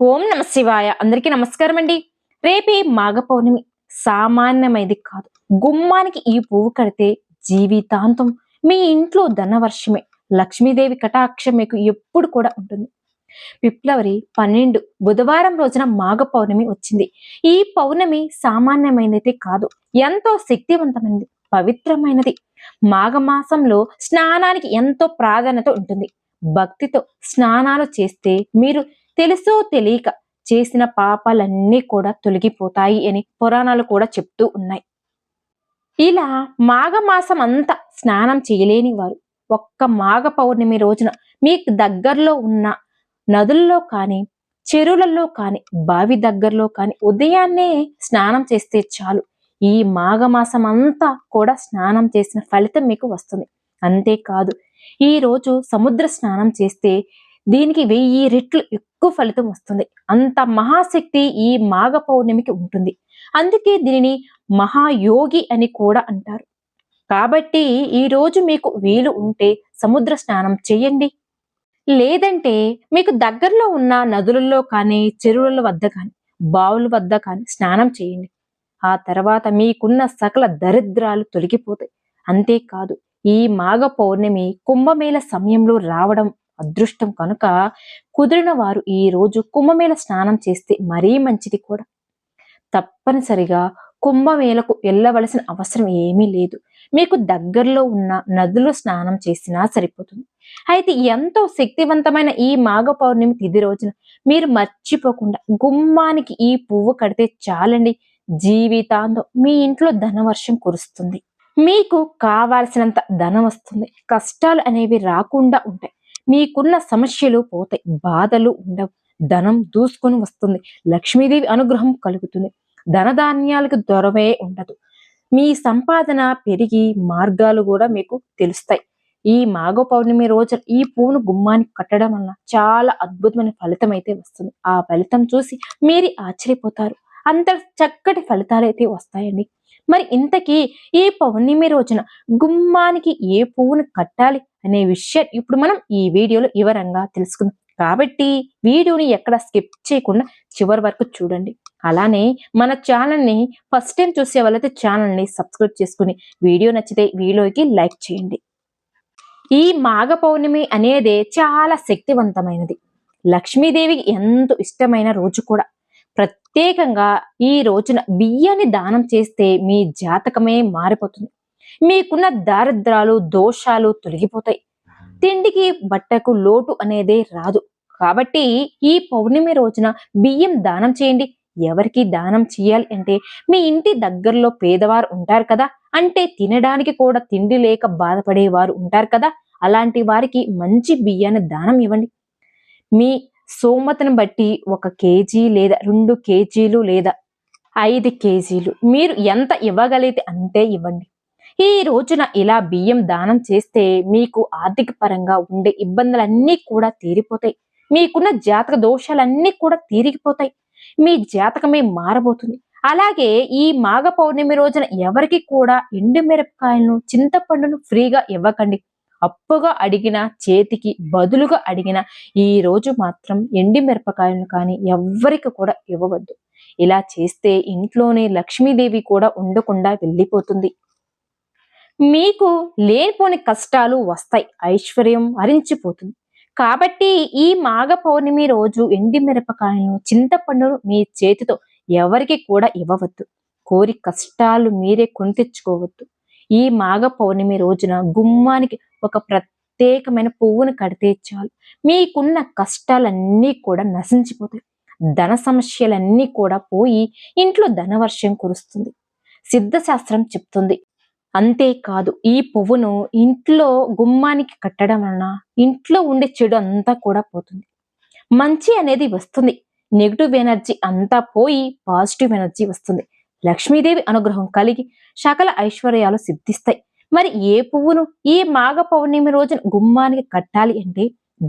ఓం నమ శివాయ. అందరికీ నమస్కారం అండి రేపే మాఘ పౌర్ణమి సామాన్యమైనది కాదు. గుమ్మానికి ఈ పువ్వు కడితే జీవితాంతం మీ ఇంట్లో ధనవర్షమే. లక్ష్మీదేవి కటాక్షం మీకు ఎప్పుడు కూడా ఉంటుంది. ఫిబ్రవరి పన్నెండు బుధవారం రోజున మాఘ పౌర్ణమి వచ్చింది. ఈ పౌర్ణమి సామాన్యమైనది కాదు. ఎంతో శక్తివంతమైనది. పవిత్రమైనది. మాఘమాసంలో స్నానానికి ఎంతో ప్రాధాన్యత ఉంటుంది. భక్తితో స్నానాలు చేస్తే మీరు తెలుసో తెలియక చేసిన పాపాలన్నీ కూడా తొలగిపోతాయి అని పురాణాలు కూడా చెప్తూ ఉన్నాయి. ఇలా మాఘమాసం అంతా స్నానం చేయలేని వారు ఒక్క మాఘ పౌర్ణమి రోజున మీకు దగ్గరలో ఉన్న నదుల్లో కానీ చెరువులలో కానీ బావి దగ్గరలో కానీ ఉదయాన్నే స్నానం చేస్తే చాలు. ఈ మాఘమాసం అంతా కూడా స్నానం చేసిన ఫలితం మీకు వస్తుంది. అంతేకాదు ఈ రోజు సముద్ర స్నానం చేస్తే దీనికి వెయ్యి రెట్లు ఎక్కువ ఫలితం వస్తుంది. అంత మహాశక్తి ఈ మాఘ పౌర్ణమికి ఉంటుంది. అందుకే దీనిని మహాయోగి అని కూడా అంటారు. కాబట్టి ఈ రోజు మీకు వీలు ఉంటే సముద్ర స్నానం చేయండి. లేదంటే మీకు దగ్గరలో ఉన్న నదులలో కానీ చెరువుల వద్ద కానీ బావుల వద్ద కానీ స్నానం చేయండి. ఆ తర్వాత మీకున్న సకల దరిద్రాలు తొలగిపోతాయి. అంతేకాదు ఈ మాఘ పౌర్ణమి కుంభమేళ సమయంలో రావడం అదృష్టం కనుక కుదిరిన వారు ఈ రోజు కుంభమేళ స్నానం చేస్తే మరీ మంచిది కూడా. తప్పనిసరిగా కుంభమేళకు వెళ్ళవలసిన అవసరం ఏమీ లేదు. మీకు దగ్గరలో ఉన్న నదులు స్నానం చేసినా సరిపోతుంది. అయితే ఎంతో శక్తివంతమైన ఈ మాఘ పౌర్ణమి తిది రోజున మీరు మర్చిపోకుండా గుమ్మానికి ఈ పువ్వు కడితే చాలండి. జీవితాంతం మీ ఇంట్లో ధనవర్షం కురుస్తుంది. మీకు కావాల్సినంత ధనం వస్తుంది. కష్టాలు అనేవి రాకుండా ఉంటాయి. మీకున్న సమస్యలు పోతాయి బాధలు ఉండవు. ధనం దూసుకొని వస్తుంది. లక్ష్మీదేవి అనుగ్రహం కలుగుతుంది. ధనధాన్యాలకు దొరవే ఉండదు. మీ సంపాదన పెరిగి మార్గాలు కూడా మీకు తెలుస్తాయి. ఈ మాఘ పౌర్ణమి రోజు ఈ పువ్వును గుమ్మానికి కట్టడం వల్ల చాలా అద్భుతమైన ఫలితం అయితే వస్తుంది. ఆ ఫలితం చూసి మీరు ఆశ్చర్యపోతారు. అంత చక్కటి ఫలితాలు అయితే వస్తాయండి. మరి ఇంతకీ ఈ పౌర్ణమి రోజున గుమ్మానికి ఏ పువ్వును కట్టాలి అనే విషయం ఇప్పుడు మనం ఈ వీడియోలో వివరంగా తెలుసుకుందాం. కాబట్టి వీడియోని ఎక్కడ స్కిప్ చేయకుండా చివరి వరకు చూడండి. అలానే మన ఛానల్ని ఫస్ట్ టైం చూసే వాళ్ళైతే ఛానల్ని సబ్స్క్రైబ్ చేసుకుని వీడియో నచ్చితే వీడియోకి లైక్ చేయండి. ఈ మాఘ పౌర్ణమి అనేది చాలా శక్తివంతమైనది. లక్ష్మీదేవికి ఎంతో ఇష్టమైన రోజు కూడా. ప్రత్యేకంగా ఈ రోజున బియ్యాన్ని దానం చేస్తే మీ జాతకమే మారిపోతుంది. మీకున్న దారిద్రాలు దోషాలు తొలగిపోతాయి. తిండికి బట్టకు లోటు అనేదే రాదు. కాబట్టి ఈ పౌర్ణమి రోజున బియ్యం దానం చేయండి. ఎవరికి దానం చేయాలి అంటే మీ ఇంటి దగ్గరలో పేదవారు ఉంటారు కదా. అంటే తినడానికి కూడా తిండి లేక బాధపడేవారు ఉంటారు కదా. అలాంటి వారికి మంచి బియ్యాన్ని దానం ఇవ్వండి. మీ సోమతను బట్టి ఒక కేజీ లేదా రెండు కేజీలు లేదా ఐదు కేజీలు. మీరు ఎంత ఇవ్వగలిగితే అంతే ఇవ్వండి. ఈ రోజున ఇలా బియ్యం దానం చేస్తే మీకు ఆర్థిక పరంగా ఉండే ఇబ్బందులన్నీ కూడా తీరిపోతాయి. మీకున్న జాతక దోషాలన్నీ కూడా తీరిగిపోతాయి. మీ జాతకమే మారబోతుంది. అలాగే ఈ మాఘ పౌర్ణమి రోజున ఎవరికి కూడా ఎండు మిరపకాయలను చింతపండును ఫ్రీగా ఇవ్వకండి. అప్పుగా అడిగిన చేతికి బదులుగా అడిగిన ఈ రోజు మాత్రం ఎండి మిరపకాయలను కానీ ఎవ్వరికి కూడా ఇవ్వవద్దు. ఇలా చేస్తే ఇంట్లోనే లక్ష్మీదేవి కూడా ఉండకుండా వెళ్ళిపోతుంది. మీకు లేనిపోని కష్టాలు వస్తాయి. ఐశ్వర్యం హరించిపోతుంది కాబట్టి ఈ మాఘ పౌర్ణమి రోజు ఎండి మిరపకాయలను చింతపండును మీ చేతితో ఎవరికి కూడా ఇవ్వవద్దు. కోరి కష్టాలు మీరే కొని తెచ్చుకోవద్దు. ఈ మాఘ పౌర్ణమి రోజున గుమ్మానికి ఒక ప్రత్యేకమైన పువ్వును కడితే చాలు. మీకున్న కష్టాలన్నీ కూడా నశించిపోతాయి. ధన సమస్యలన్నీ కూడా పోయి ఇంట్లో ధనవర్షం కురుస్తుంది. సిద్ధశాస్త్రం చెప్తుంది. అంతేకాదు ఈ పువ్వును ఇంట్లో గుమ్మానికి కట్టడం వలన ఇంట్లో ఉండే చెడు అంతా కూడా పోతుంది. మంచి అనేది వస్తుంది. నెగిటివ్ ఎనర్జీ అంతా పోయి పాజిటివ్ ఎనర్జీ వస్తుంది. లక్ష్మీదేవి అనుగ్రహం కలిగి సకల ఐశ్వర్యాలు సిద్ధిస్తాయి. మరి ఏ పువ్వును ఈ మాఘ పౌర్ణమి రోజున గుమ్మానికి కట్టాలి అంటే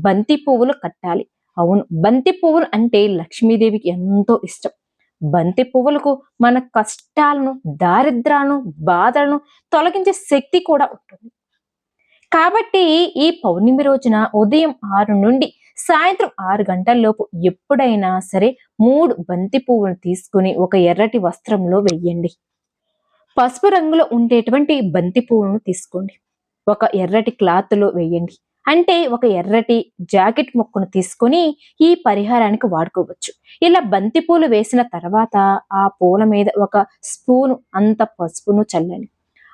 బంతి పువ్వులు కట్టాలి. అవును బంతి పువ్వులు అంటే లక్ష్మీదేవికి ఎంతో ఇష్టం. బంతి పువ్వులకు మన కష్టాలను దారిద్రాలను బాధలను తొలగించే శక్తి కూడా ఉంటుంది. కాబట్టి ఈ పౌర్ణమి రోజున ఉదయం ఆరు నుండి సాయంత్రం ఆరు గంటల్లోపు ఎప్పుడైనా సరే మూడు బంతి పువ్వులు తీసుకుని ఒక ఎర్రటి వస్త్రంలో వెయ్యండి. పసుపు రంగులో ఉండేటువంటి బంతి పువ్వులను తీసుకోండి. ఒక ఎర్రటి క్లాత్లో వేయండి అంటే ఒక ఎర్రటి జాకెట్ మొక్కను తీసుకొని ఈ పరిహారానికి వాడుకోవచ్చు. ఇలా బంతి పూలు వేసిన తర్వాత ఆ పూల మీద ఒక స్పూను అంత పసుపును చల్లండి.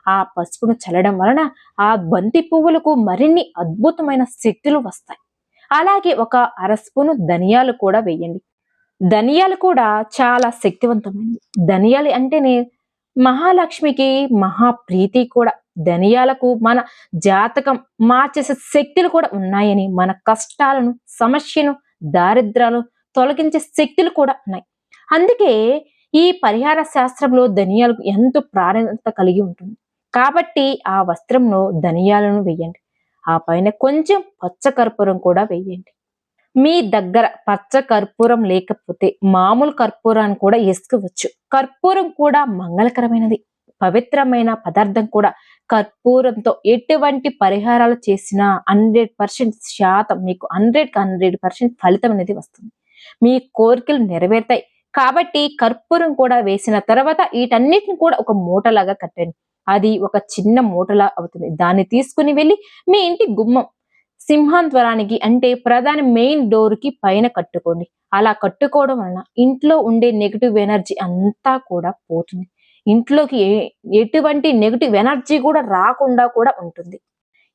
ఆ పసుపును చల్లడం వలన ఆ బంతి పువ్వులకు మరిన్ని అద్భుతమైన శక్తులు వస్తాయి. అలాగే ఒక అర స్పూను ధనియాలు కూడా వేయండి. ధనియాలు కూడా చాలా శక్తివంతమైనవి. ధనియాలు అంటేనే మహాలక్ష్మికి మహాప్రీతి కూడా. ధనియాలకు మన జాతకం మార్చేసే శక్తులు కూడా ఉన్నాయని మన కష్టాలను సమస్యను దారిద్రాలు తొలగించే శక్తులు కూడా ఉన్నాయి. అందుకే ఈ పరిహార శాస్త్రంలో ధనియాలకు ఎంతో ప్రాధాన్యత కలిగి ఉంటుంది. కాబట్టి ఆ వస్త్రంలో ధనియాలను వేయండి. ఆ పైన కొంచెం పచ్చ కర్పూరం కూడా వేయండి. మీ దగ్గర పచ్చ కర్పూరం లేకపోతే మామూలు కర్పూరాన్ని కూడా వేసుకోవచ్చు. కర్పూరం కూడా మంగళకరమైనది. పవిత్రమైన పదార్థం కూడా కర్పూరంతో ఎటువంటి పరిహారాలు చేసినా హండ్రెడ్ పర్సెంట్ శాతం మీకు హండ్రెడ్ హండ్రెడ్ పర్సెంట్ ఫలితం అనేది వస్తుంది. మీ కోరికలు నెరవేరుతాయి. కాబట్టి కర్పూరం కూడా వేసిన తర్వాత వీటన్నిటిని కూడా ఒక మూటలాగా కట్టండి. అది ఒక చిన్న మూటలా అవుతుంది. దాన్ని తీసుకుని వెళ్ళి మీ ఇంటి గుమ్మం సింహాంధ్వరానికి అంటే ప్రధాన మెయిన్ డోర్కి పైన కట్టుకోండి. అలా కట్టుకోవడం వలన ఇంట్లో ఉండే నెగిటివ్ ఎనర్జీ అంతా కూడా పోతుంది. ఇంట్లోకి ఎటువంటి నెగిటివ్ ఎనర్జీ కూడా రాకుండా కూడా ఉంటుంది.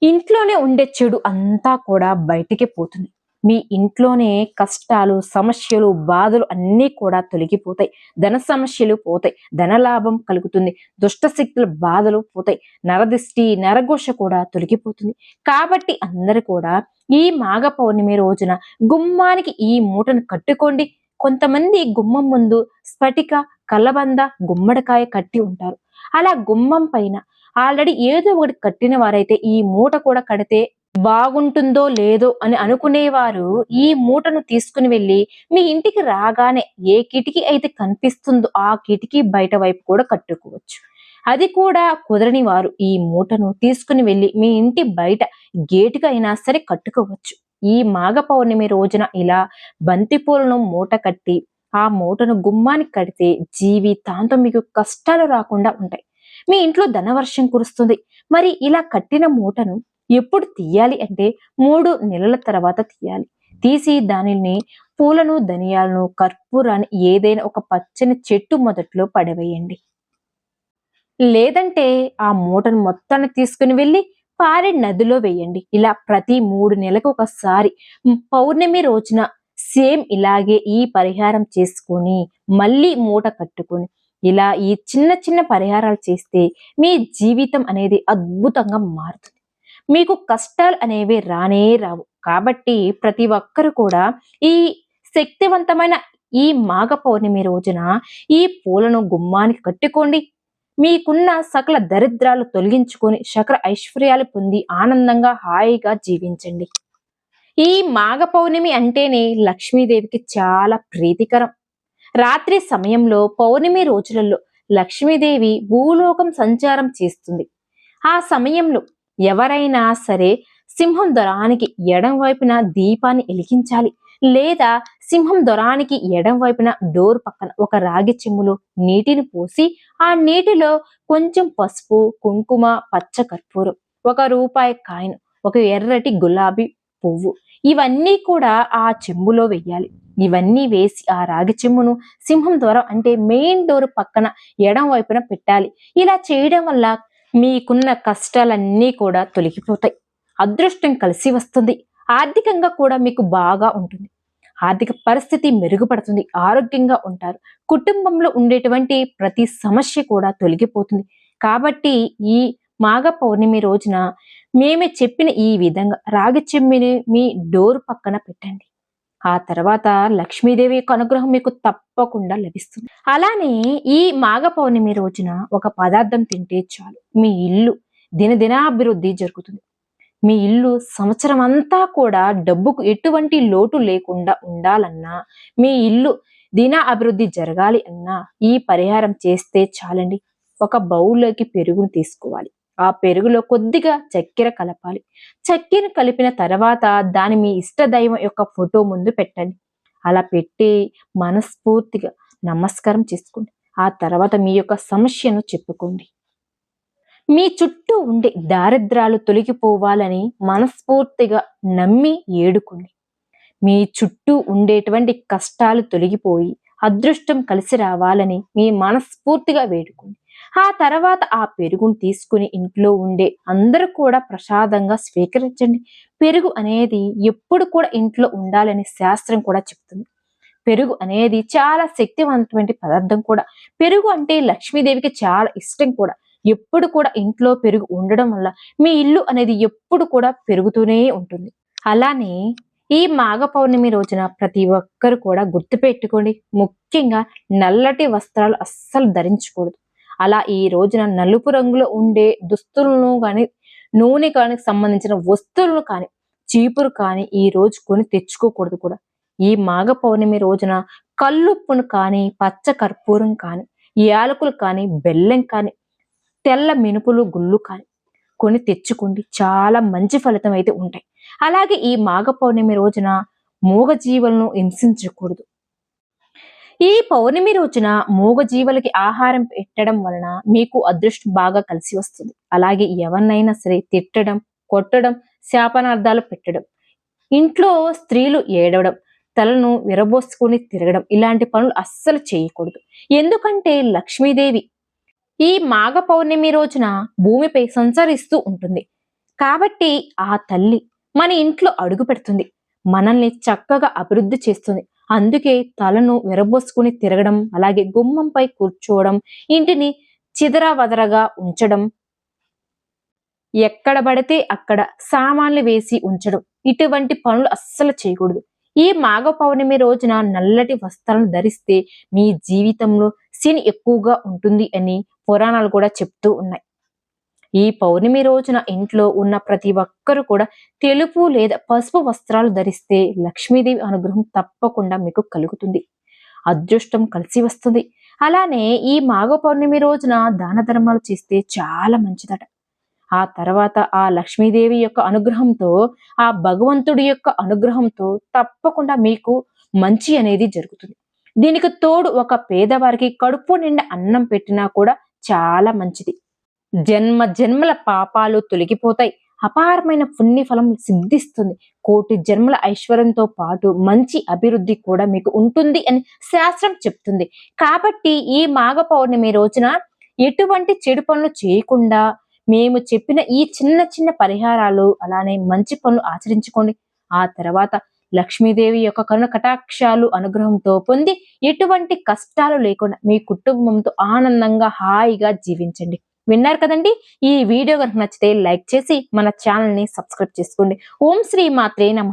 ఇంట్లోనే ఉండే చెడు అంతా కూడా బయటికి పోతుంది. మీ ఇంట్లోనే కష్టాలు సమస్యలు బాధలు అన్నీ కూడా తొలగిపోతాయి. ధన సమస్యలు పోతాయి. ధన లాభం కలుగుతుంది. దుష్టశక్తుల బాధలు పోతాయి. నరదిష్టి నరఘోష కూడా తొలగిపోతుంది. కాబట్టి అందరు కూడా ఈ మాఘ పౌర్ణమి రోజున గుమ్మానికి ఈ మూటను కట్టుకోండి. కొంతమంది గుమ్మం ముందు స్ఫటిక కలబంద గుమ్మడికాయ కట్టి ఉంటారు. అలా గుమ్మం పైన ఆల్రెడీ ఏదో ఒకటి కట్టిన వారైతే ఈ మూట కూడా కడితే బాగుంటుందో లేదో అని అనుకునేవారు ఈ మూటను తీసుకుని వెళ్ళి మీ ఇంటికి రాగానే ఏ కిటికీ అయితే కనిపిస్తుందో ఆ కిటికీ బయట వైపు కూడా కట్టుకోవచ్చు. అది కూడా కుదరని వారు ఈ మూటను తీసుకుని వెళ్ళి మీ ఇంటి బయట గేటుగా అయినా సరే కట్టుకోవచ్చు. ఈ మాఘ పౌర్ణమి రోజున ఇలా బంతిపూలను మూట కట్టి ఆ మూటను గుమ్మానికి కడితే జీవితాంతం మీకు కష్టాలు రాకుండా ఉంటాయి. మీ ఇంట్లో ధనవర్షం కురుస్తుంది. మరి ఇలా కట్టిన మూటను ఎప్పుడు తీయాలి అంటే మూడు నెలల తర్వాత తీయాలి. తీసి దానిని పూలను ధనియాలను కర్పూరాన్ని ఏదైనా ఒక పచ్చని చెట్టు మొదట్లో పడవేయండి. లేదంటే ఆ మూటను మొత్తాన్ని తీసుకుని వెళ్ళి పారే నదిలో వేయండి. ఇలా ప్రతి మూడు నెలలకు ఒకసారి పౌర్ణమి రోజున సేమ్ ఇలాగే ఈ పరిహారం చేసుకొని మళ్ళీ మూట కట్టుకొని ఇలా ఈ చిన్న చిన్న పరిహారాలు చేస్తే మీ జీవితం అనేది అద్భుతంగా మారుతుంది. మీకు కష్టాలు అనేవి రానే రావు. కాబట్టి ప్రతి ఒక్కరు కూడా ఈ శక్తివంతమైన ఈ మాఘ పౌర్ణమి రోజున ఈ పూలను గుమ్మానికి కట్టుకోండి. మీకున్న సకల దరిద్రాలు తొలగించుకొని సకల ఐశ్వర్యాలు పొంది ఆనందంగా హాయిగా జీవించండి. ఈ మాఘ పౌర్ణమి అంటేనే లక్ష్మీదేవికి చాలా ప్రీతికరం. రాత్రి సమయంలో పౌర్ణమి రోజులలో లక్ష్మీదేవి భూలోకం సంచారం చేస్తుంది. ఆ సమయంలో ఎవరైనా సరే సింహం దొరానికి ఎడం వైపున దీపాన్ని ఎలిగించాలి లేదా సింహం దొరానికి ఎడం వైపున డోర్ పక్కన ఒక రాగి చెమ్ములో నీటిని పోసి ఆ నీటిలో కొంచెం పసుపు కుంకుమ పచ్చ కర్పూరం ఒక రూపాయి కాయిన్ ఒక ఎర్రటి గులాబీ పువ్వు ఇవన్నీ కూడా ఆ చెంబులో వెయ్యాలి. ఇవన్నీ వేసి ఆ రాగి చెమ్మును సింహం ద్వారా అంటే మెయిన్ డోర్ పక్కన ఎడం వైపున పెట్టాలి. ఇలా చేయడం వల్ల మీకున్న కష్టాలన్నీ కూడా తొలగిపోతాయి. అదృష్టం కలిసి వస్తుంది. ఆర్థికంగా కూడా మీకు బాగా ఉంటుంది. ఆర్థిక పరిస్థితి మెరుగుపడుతుంది. ఆరోగ్యంగా ఉంటారు. కుటుంబంలో ఉండేటువంటి ప్రతి సమస్య కూడా తొలగిపోతుంది. కాబట్టి ఈ మాఘ పౌర్ణమి రోజున మేమే చెప్పిన ఈ విధంగా రాగి చెమ్మిని మీ డోర్ పక్కన పెట్టండి. ఆ తర్వాత లక్ష్మీదేవి యొక్క అనుగ్రహం మీకు తప్పకుండా లభిస్తుంది. అలానే ఈ మాఘ పౌర్ణమి రోజున ఒక పదార్థం తింటే చాలు. మీ ఇల్లు దినదినాభివృద్ధి జరుగుతుంది. మీ ఇల్లు సంవత్సరం అంతా కూడా డబ్బుకు ఎటువంటి లోటు లేకుండా ఉండాలన్నా మీ ఇల్లు దిన అభివృద్ధి జరగాలి అన్నా ఈ పరిహారం చేస్తే చాలండి. ఒక బౌల్లోకి పెరుగును తీసుకోవాలి. ఆ పెరుగులో కొద్దిగా చక్కెర కలపాలి. చక్కెర కలిపిన తర్వాత దాని మీ ఇష్ట దైవం యొక్క ఫోటో ముందు పెట్టండి. అలా పెట్టి మనస్ఫూర్తిగా నమస్కారం చేసుకోండి. ఆ తర్వాత మీ యొక్క సమస్యను చెప్పుకోండి. మీ చుట్టూ ఉండే దారిద్రాలు తొలగిపోవాలని మనస్ఫూర్తిగా నమ్మి ఏడుకోండి. మీ చుట్టూ ఉండేటువంటి కష్టాలు తొలగిపోయి అదృష్టం కలిసి రావాలని మీ మనస్ఫూర్తిగా వేడుకోండి. ఆ తర్వాత ఆ పెరుగును తీసుకుని ఇంట్లో ఉండే అందరూ కూడా ప్రసాదంగా స్వీకరించండి. పెరుగు అనేది ఎప్పుడు కూడా ఇంట్లో ఉండాలని శాస్త్రం కూడా చెప్తుంది. పెరుగు అనేది చాలా శక్తివంతమైన పదార్థం కూడా. పెరుగు అంటే లక్ష్మీదేవికి చాలా ఇష్టం కూడా. ఎప్పుడు కూడా ఇంట్లో పెరుగు ఉండడం వల్ల మీ ఇల్లు అనేది ఎప్పుడు కూడా పెరుగుతూనే ఉంటుంది. అలానే ఈ మాఘ పౌర్ణమి రోజున ప్రతి ఒక్కరు కూడా గుర్తుపెట్టుకోండి. ముఖ్యంగా నల్లటి వస్త్రాలు అస్సలు ధరించకూడదు. అలా ఈ రోజున నలుపు రంగులో ఉండే దుస్తులను కానీ నూనె కానీ సంబంధించిన వస్తువులను కానీ చీపురు కానీ ఈ రోజు కొని తెచ్చుకోకూడదు కూడా. ఈ మాఘ పౌర్ణమి రోజున కల్లుప్పును కానీ పచ్చ కర్పూరం కానీ యాలకులు కానీ బెల్లం కానీ తెల్ల మినుపులు గుళ్ళు కానీ కొని తెచ్చుకోండి. చాలా మంచి ఫలితం అయితే ఉంటాయి. అలాగే ఈ మాఘ పౌర్ణమి రోజున మూగజీవులను హింసించకూడదు. ఈ పౌర్ణమి రోజున మూగజీవులకి ఆహారం పెట్టడం వలన మీకు అదృష్టం బాగా కలిసి వస్తుంది. అలాగే ఎవరినైనా సరే తిట్టడం కొట్టడం శాపనార్థాలు పెట్టడం ఇంట్లో స్త్రీలు ఏడవడం తలను విరబోసుకుని తిరగడం ఇలాంటి పనులు అస్సలు చేయకూడదు. ఎందుకంటే లక్ష్మీదేవి ఈ మాఘ పౌర్ణమి రోజున భూమిపై సంచరిస్తూ ఉంటుంది. కాబట్టి ఆ తల్లి మన ఇంట్లో అడుగు పెడుతుంది. మనల్ని చక్కగా అభివృద్ధి చేస్తుంది. అందుకే తలను విరబోసుకుని తిరగడం అలాగే గుమ్మంపై కూర్చోవడం ఇంటిని చిదరావదరగా ఉంచడం ఎక్కడ పడితే అక్కడ సామాన్లు వేసి ఉంచడం ఇటువంటి పనులు అస్సలు చేయకూడదు. ఈ మాఘ పౌర్ణమి రోజున నల్లటి వస్త్రాలను ధరిస్తే మీ జీవితంలో శని ఎక్కువగా ఉంటుంది అని పురాణాలు కూడా చెప్తూ ఉన్నాయి. ఈ పౌర్ణమి రోజున ఇంట్లో ఉన్న ప్రతి ఒక్కరూ కూడా తెలుపు లేదా పసుపు వస్త్రాలు ధరిస్తే లక్ష్మీదేవి అనుగ్రహం తప్పకుండా మీకు కలుగుతుంది. అదృష్టం కలిసి వస్తుంది. అలానే ఈ మాఘ పౌర్ణమి రోజున దాన ధర్మాలు చేస్తే చాలా మంచిదట. ఆ తర్వాత ఆ లక్ష్మీదేవి యొక్క అనుగ్రహంతో ఆ భగవంతుడి యొక్క అనుగ్రహంతో తప్పకుండా మీకు మంచి అనేది జరుగుతుంది. దీనికి తోడు ఒక పేదవారికి కడుపు నిండా అన్నం పెట్టినా కూడా చాలా మంచిది. జన్మ జన్మల పాపాలు తొలగిపోతాయి. అపారమైన పుణ్య ఫలం సిద్ధిస్తుంది. కోటి జన్మల ఐశ్వర్యంతో పాటు మంచి అభివృద్ధి కూడా మీకు ఉంటుంది అని శాస్త్రం చెప్తుంది. కాబట్టి ఈ మాఘ పౌర్ణమి రోజున ఎటువంటి చెడు పనులు చేయకుండా మేము చెప్పిన ఈ చిన్న చిన్న పరిహారాలు అలానే మంచి పనులు ఆచరించుకోండి. ఆ తర్వాత లక్ష్మీదేవి యొక్క కరుణ కటాక్షాలు అనుగ్రహంతో పొంది ఎటువంటి కష్టాలు లేకుండా మీ కుటుంబంతో ఆనందంగా హాయిగా జీవించండి. విన్నారు కదండి? ఈ వీడియో కనుక నచ్చితే లైక్ చేసి మన ఛానల్ని సబ్స్క్రైబ్ చేసుకోండి. ఓం శ్రీ మాత్రే నమ.